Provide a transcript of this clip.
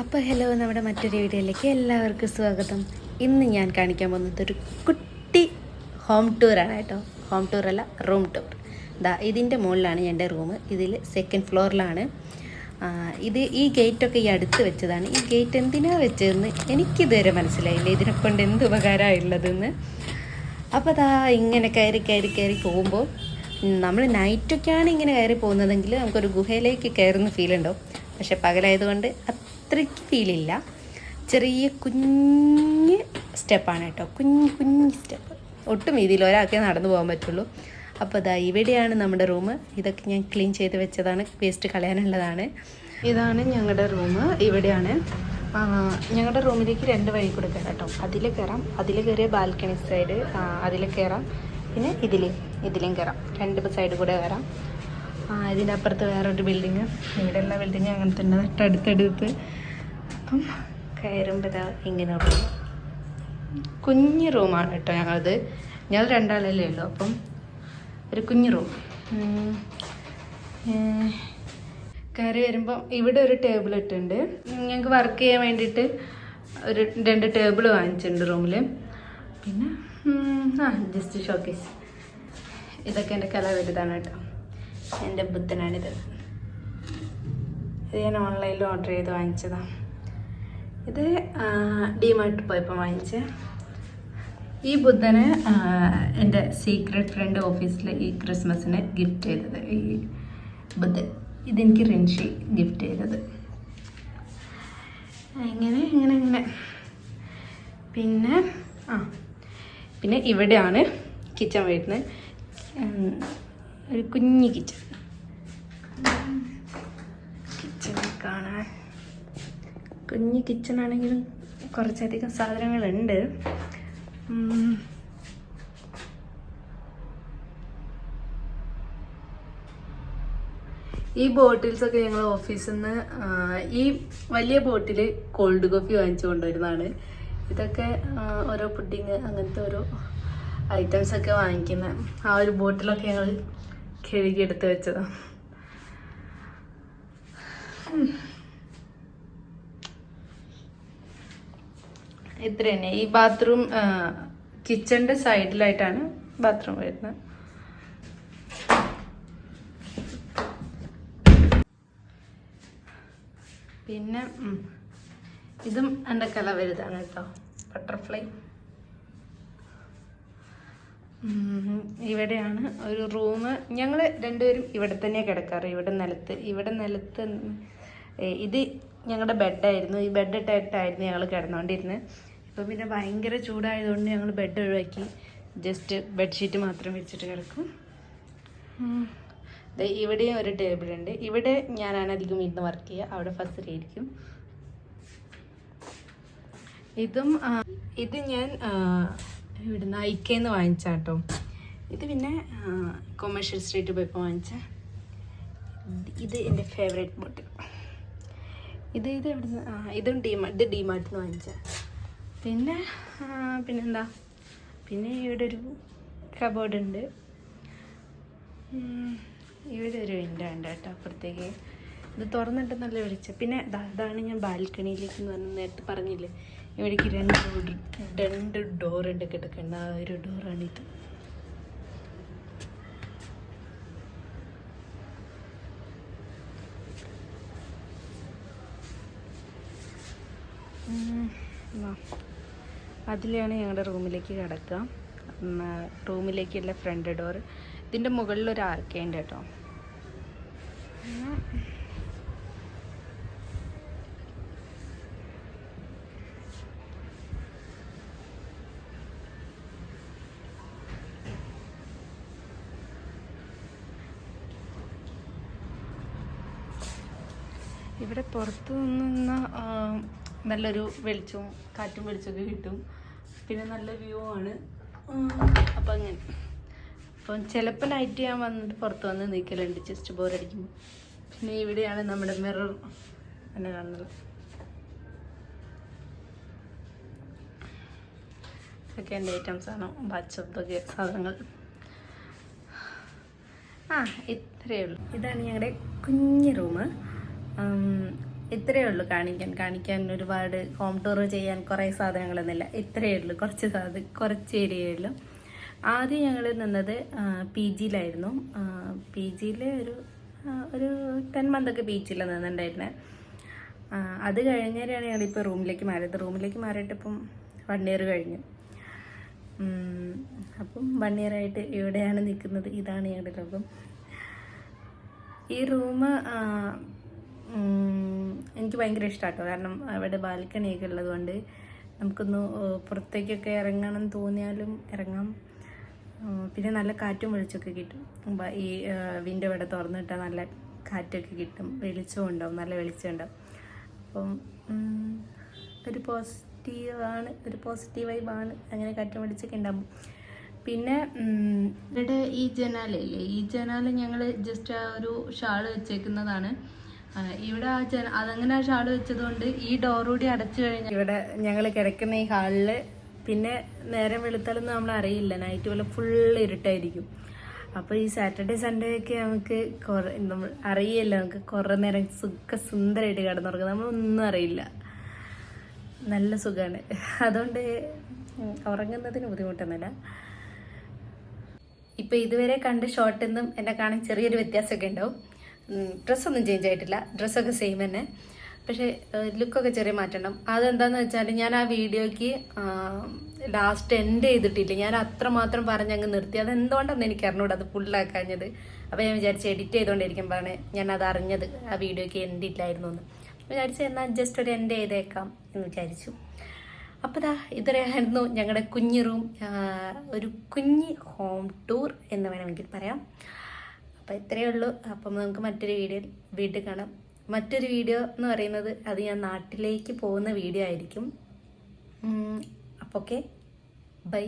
അപ്പോൾ ഹലോ നമ്മുടെ മറ്റൊരു വീഡിയോയിലേക്ക് എല്ലാവർക്കും സ്വാഗതം. ഇന്ന് ഞാൻ കാണിക്കാൻ പോകുന്നത് ഒരു കുട്ടി ഹോം ടൂറാണ് കേട്ടോ. ഹോം ടൂർ അല്ല റൂം ടൂർ. ദാ ഇതിന്റെ മുകളിലാണ് എന്റെ റൂം. ഇതിൽ സെക്കൻഡ് ഫ്ലോറിലാണ് ഇത് ഈ ഗേറ്റൊക്കെ ഈ അടുത്ത് വെച്ചതാണ്. ഈ ഗേറ്റ് എന്തിനാണ് വെച്ചതെന്ന് എനിക്കിതുവരെ മനസ്സിലായില്ല. ഇതിനെ കൊണ്ട് എന്ത് ഉപകാരമാണ് ഉള്ളതെന്ന് അപ്പോൾ അതാ ഇങ്ങനെ കയറി കയറി കയറി പോകുമ്പോൾ നമ്മൾ നൈറ്റൊക്കെയാണ് ഇങ്ങനെ കയറി പോകുന്നതെങ്കിൽ നമുക്കൊരു ഗുഹയിലേക്ക് കയറുന്ന ഫീൽ ഉണ്ടാവും. പക്ഷെ പകലായതുകൊണ്ട് അത്രയ്ക്ക് ഫീലില്ല ചെറിയ കുഞ്ഞ് സ്റ്റെപ്പാണ് കേട്ടോ. കുഞ്ഞ് കുഞ്ഞ് സ്റ്റെപ്പ്. ഒട്ടും ഇതിൽ ഒരാൾക്കേ നടന്നു പോകാൻ പറ്റുള്ളൂ. അപ്പോൾ അതാ ഇവിടെയാണ് നമ്മുടെ റൂം. ഇതൊക്കെ ഞാൻ ക്ലീൻ ചെയ്ത് വെച്ചതാണ്. വേസ്റ്റ് കളയാനുള്ളതാണ്. ഇതാണ് ഞങ്ങളുടെ റൂം. ഇവിടെയാണ്. ഞങ്ങളുടെ റൂമിലേക്ക് രണ്ട് വഴി കൂടെ കയറാം കേട്ടോ. അതിൽ കയറാം. അതിൽ കയറിയ ബാൽക്കണി സൈഡ് അതിൽ കയറാം. പിന്നെ ഇതിൽ ഇതിലും കയറാം. രണ്ട് സൈഡ് കൂടെ കയറാം. ഇതിന്റെ ഇതിനപ്പുറത്ത് വേറൊരു ബിൽഡിങ് ഇവിടെ എല്ലാ ബിൽഡിങ് അങ്ങനെ തന്നെ തൊട്ടടുത്തടുത്ത് അപ്പം കയറുമ്പോൾ ഇതാ ഇങ്ങനെ റൂം കുഞ്ഞ് റൂമാണ് കേട്ടോ ഞങ്ങളത്. ഞങ്ങൾ രണ്ടാളല്ലേ ഉള്ളൂ. അപ്പം ഒരു കുഞ്ഞ് റൂം കയറി വരുമ്പം ഇവിടെ ഒരു ടേബിൾ ഇട്ടുണ്ട്. ഞങ്ങൾക്ക് വർക്ക് ചെയ്യാൻ വേണ്ടിയിട്ട് ഒരു രണ്ട് ടേബിൾ വാങ്ങിച്ചിട്ടുണ്ട് റൂമിൽ പിന്നെ ആ ജസ്റ്റ് ഷോക്കേസ് ഇതൊക്കെ എന്റെ കല വലുതാണ് കേട്ടോ. എന്റെ ബുദ്ധനാണിത് ഇത്. ഞാൻ ഓൺലൈനിൽ ഓർഡർ ചെയ്ത് വാങ്ങിച്ചതാണ് ഇത് ഡിമാർട്ട് പോയപ്പോൾ വാങ്ങിച്ചേ. ഈ ബുദ്ധന് എന്റെ സീക്രട്ട് ഫ്രണ്ട് ഓഫീസിൽ ഈ ക്രിസ്മസിന് ഗിഫ്റ്റ് ചെയ്തത് ഈ ബുദ്ധൻ. ഇതെനിക്ക് റിൻഷി ഗിഫ്റ്റ് ചെയ്തത്. ഇങ്ങനെ ഇങ്ങനെ ഇങ്ങനെ പിന്നെ ആ പിന്നെ ഇവിടെയാണ് കിച്ചൺ വരുന്നത്. ഒരു കുഞ്ഞ് കിച്ചൺ. കിച്ചൺ കാണാൻ. കുഞ്ഞ് കിച്ചൺ ആണെങ്കിലും കുറച്ചധികം സാധനങ്ങളുണ്ട്. ഈ ബോട്ടിൽസ് ഒക്കെ ഞങ്ങൾ ഓഫീസിൽ നിന്ന് ഈ വലിയ ബോട്ടിൽ കോൾഡ് കോഫി വാങ്ങിച്ചു കൊണ്ടുവരുന്നതാണ്. ഇതൊക്കെ ഓരോ പുഡിങ് അങ്ങനത്തെ ഓരോ ഐറ്റംസ് ഒക്കെ വാങ്ങിക്കുന്ന ആ ഒരു ബോട്ടിലൊക്കെ ഞങ്ങൾ കഴുകി എടുത്ത് വെച്ചതാ. ഇത്ര തന്നെ. ഈ ബാത്റൂം കിച്ചന്റെ സൈഡിലായിട്ടാണ് ബാത്റൂം വരുന്നത്. പിന്നെ ഇതും എന്റെ കല വലുതാണ് കേട്ടോ. ബട്ടർഫ്ലൈ ഇവിടെയാണ് ഒരു റൂം ഞങ്ങൾ രണ്ടുപേരും ഇവിടെ തന്നെ കിടക്കാറ്. ഇവിടെ നിലത്ത് ഇവിടെ നിലത്ത് ഇത് ഞങ്ങളുടെ ബെഡായിരുന്നു ഈ ബെഡ് ഇട്ടായിട്ടായിരുന്നു ഞങ്ങൾ കിടന്നുകൊണ്ടിരുന്നത് ഇപ്പം പിന്നെ ഭയങ്കര ചൂടായതുകൊണ്ട് ഞങ്ങൾ ബെഡ് ഒഴിവാക്കി. ജസ്റ്റ് ബെഡ്ഷീറ്റ് മാത്രം വെച്ചിട്ട് കിടക്കും. ഇവിടെയും ഒരു ടേബിൾ ഉണ്ട്. ഇവിടെ ഞാനാണ് അധികം ഇന്ന് വർക്ക് ചെയ്യുക അവിടെ ഫസ്റ്റ് ഇരിക്കും. ഇതും ഇത് ഞാൻ ഇവിടുന്ന് ഐക്കേന്ന് വാങ്ങിച്ചാട്ടോ. ഇത് പിന്നെ കൊമേഴ്ഷ്യൽ സ്ട്രീറ്റ് പോയപ്പോൾ വാങ്ങിച്ച ഇത് എന്റെ ഫേവറേറ്റ് ബോട്ടിൽ ഇത് ഇത് ആ ഇതും ഡിമാ ഇത് ഡിമാർട്ടിൽ നിന്ന് വാങ്ങിച്ച. പിന്നെ പിന്നെന്താ? പിന്നെ ഇവിടെ ഒരു കബോർഡ് ഉണ്ട്. ഇവിടെ ഒരു വിൻഡോ ഉണ്ട് കേട്ടോ അപ്പുറത്തേക്ക്. ഇത് തുറന്നിട്ട് നല്ല വെളിച്ചം. പിന്നെ അതാണ് ഞാൻ ബാൽക്കണിയിലേക്ക് എന്ന് പറഞ്ഞ് നേരത്തെ പറഞ്ഞില്ലേ? ഇവിടേക്ക് രണ്ട് രണ്ട് ഡോർ ഉണ്ട് കിടക്കേണ്ട ആ ഒരു ഡോറാണിത്. അതിലാണ് ഞങ്ങളുടെ റൂമിലേക്ക് കിടക്കുക റൂമിലേക്കുള്ള ഫ്രണ്ട് ഡോർ ഇതിന്റെ മുകളിൽ ഒരു ആർക്കേണ്ട് കേട്ടോ. ഇവിടെ പുറത്തു നിന്ന് നല്ലൊരു വെളിച്ചവും കാറ്റും വെളിച്ചമൊക്കെ കിട്ടും. പിന്നെ നല്ല വ്യൂ ആണ്. അപ്പം അങ്ങനെ. അപ്പം ചിലപ്പോൾ നൈറ്റ് ഞാൻ വന്നിട്ട് പുറത്ത് വന്ന് നിൽക്കലുണ്ട് ജസ്റ്റ് ബോറടിക്കുമ്പോൾ പിന്നെ ഇവിടെയാണ് നമ്മുടെ മിറർ എന്നെ കാണുന്നത്. ഇതൊക്കെ എന്റെ ഐറ്റംസ് ആണ്. വാട്സപ്പൊക്കെ സാധനങ്ങൾ. ആ ഇത്രയേ ഉള്ളൂ. ഇതാണ് ഞങ്ങളുടെ കുഞ്ഞ് റൂം ഇത്രയേ ഉള്ളൂ കാണിക്കാൻ. കാണിക്കാൻ ഒരുപാട് ഹോം ടൂർ ചെയ്യാൻ കുറേ സാധനങ്ങളൊന്നുമില്ല. ഇത്രയേ ഉള്ളൂ. കുറച്ച് സാധനം കുറച്ച് ഏരിയയേ ഉള്ളൂ. ആദ്യം ഞങ്ങൾ നിന്നത് പി ജിയിലായിരുന്നു. പി ജിയിലെ ഒരു ഒരു ടെൻ മന്തൊക്കെ ജിയിലാണ് നിന്നിട്ടുണ്ടായിരുന്നത് അത് കഴിഞ്ഞാലാണ് ഞങ്ങളിപ്പോൾ റൂമിലേക്ക് മാറിയത്. റൂമിലേക്ക് മാറിയിട്ട് ഇപ്പം വൺ ഇയർ കഴിഞ്ഞു. അപ്പം വൺ ഇയർ ആയിട്ട് ഇവിടെയാണ് നിൽക്കുന്നത് ഇതാണ് ഞങ്ങളുടെ ലോകം ഈ റൂം എനിക്ക് ഭയങ്കര ഇഷ്ടമാട്ടോ കാരണം അവിടെ ബാൽക്കണിയൊക്കെ ഉള്ളതുകൊണ്ട് നമുക്കൊന്ന് പുറത്തേക്കൊക്കെ ഇറങ്ങണം തോന്നിയാലും ഇറങ്ങാം. പിന്നെ നല്ല കാറ്റും വെളിച്ചമൊക്കെ കിട്ടും. ഈ വിൻഡോ ഇവിടെ തുറന്നിട്ടാൽ നല്ല കാറ്റൊക്കെ കിട്ടും. വെളിച്ചവും ഉണ്ടാവും നല്ല വെളിച്ചം ഉണ്ടാവും. അപ്പം ഒരു പോസിറ്റീവാണ് ഒരു പോസിറ്റീവ് വൈബാണ് അങ്ങനെ കാറ്റും വെളിച്ചൊക്കെ ഉണ്ടാവും പിന്നെ ഇവിടെ ഈ ജനാലയില്ലേ? ഈ ജനാല ഞങ്ങൾ ജസ്റ്റ് ആ ഒരു ഷാൾ വെച്ചേക്കുന്നതാണ്. ഇവിടെ ആ ജന അതങ്ങനെ ഷാൾ വെച്ചതുകൊണ്ട് ഈ കൂടി അടച്ചു കഴിഞ്ഞാൽ ഇവിടെ ഞങ്ങൾ കിടക്കുന്ന ഈ ഹാളിൽ പിന്നെ നേരം വെളുത്തലൊന്നും നമ്മൾ അറിയില്ല. നൈറ്റ് പോലെ ഫുൾ ഇരുട്ടായിരിക്കും. അപ്പോൾ ഈ സാറ്റർഡേ സൺഡേ ഒക്കെ നമുക്ക് നമ്മൾ അറിയില്ല. നമുക്ക് കുറേ നേരം സുഖ സുന്ദരമായിട്ട് കിടന്നുറങ്ങും. നമ്മളൊന്നും അറിയില്ല. നല്ല സുഖാണ്. അതുകൊണ്ട് ഉറങ്ങുന്നതിന് ബുദ്ധിമുട്ടൊന്നുമില്ല. ഇപ്പൊ ഇതുവരെ കണ്ട് ഷോർട്ടിൽ നിന്നും എന്നെ കാണാൻ ചെറിയൊരു വ്യത്യാസമൊക്കെ ഉണ്ടാവും. ഡ്രസ്സൊന്നും ചേഞ്ച് ആയിട്ടില്ല. ഡ്രസ്സൊക്കെ സെയിം തന്നെ. പക്ഷേ ലുക്കൊക്കെ ചെറിയ മാറ്റണം അതെന്താണെന്ന് വെച്ചാൽ ഞാൻ ആ വീഡിയോയ്ക്ക് ലാസ്റ്റ് എൻഡ് ചെയ്തിട്ടില്ല. ഞാൻ അത്രമാത്രം പറഞ്ഞ് അങ്ങ് നിർത്തി. അത് എന്തുകൊണ്ടാണെന്ന് എനിക്ക് അറിഞ്ഞൂടാ അത് ഫുള്ളാക്കാഞ്ഞത് അപ്പോൾ ഞാൻ വിചാരിച്ച് എഡിറ്റ് ചെയ്തുകൊണ്ടിരിക്കുമ്പോഴാണ് ഞാൻ അത് അറിഞ്ഞത് ആ വീഡിയോയ്ക്ക് എൻഡ് ഇല്ലായിരുന്നു എന്ന് വിചാരിച്ചു എന്നാൽ ജസ്റ്റ് ഒരു എൻഡ് ചെയ്തേക്കാം എന്ന് വിചാരിച്ചു. അപ്പോൾ ദാ ഇത്രയായിരുന്നു ഞങ്ങളുടെ കുഞ്ഞു റൂം ഒരു കുഞ്ഞ് ഹോം ടൂർ എന്ന് വേണമെങ്കിൽ പറയാം. അപ്പോൾ ഇത്രയേ ഉള്ളൂ. അപ്പം നമുക്ക് മറ്റൊരു വീഡിയോ വീട്ടിൽ കാണാം. മറ്റൊരു വീഡിയോ എന്ന് പറയുന്നത് അത് ഞാൻ നാട്ടിലേക്ക് പോകുന്ന വീഡിയോ ആയിരിക്കും. അപ്പോൾ ഓക്കെ ബൈ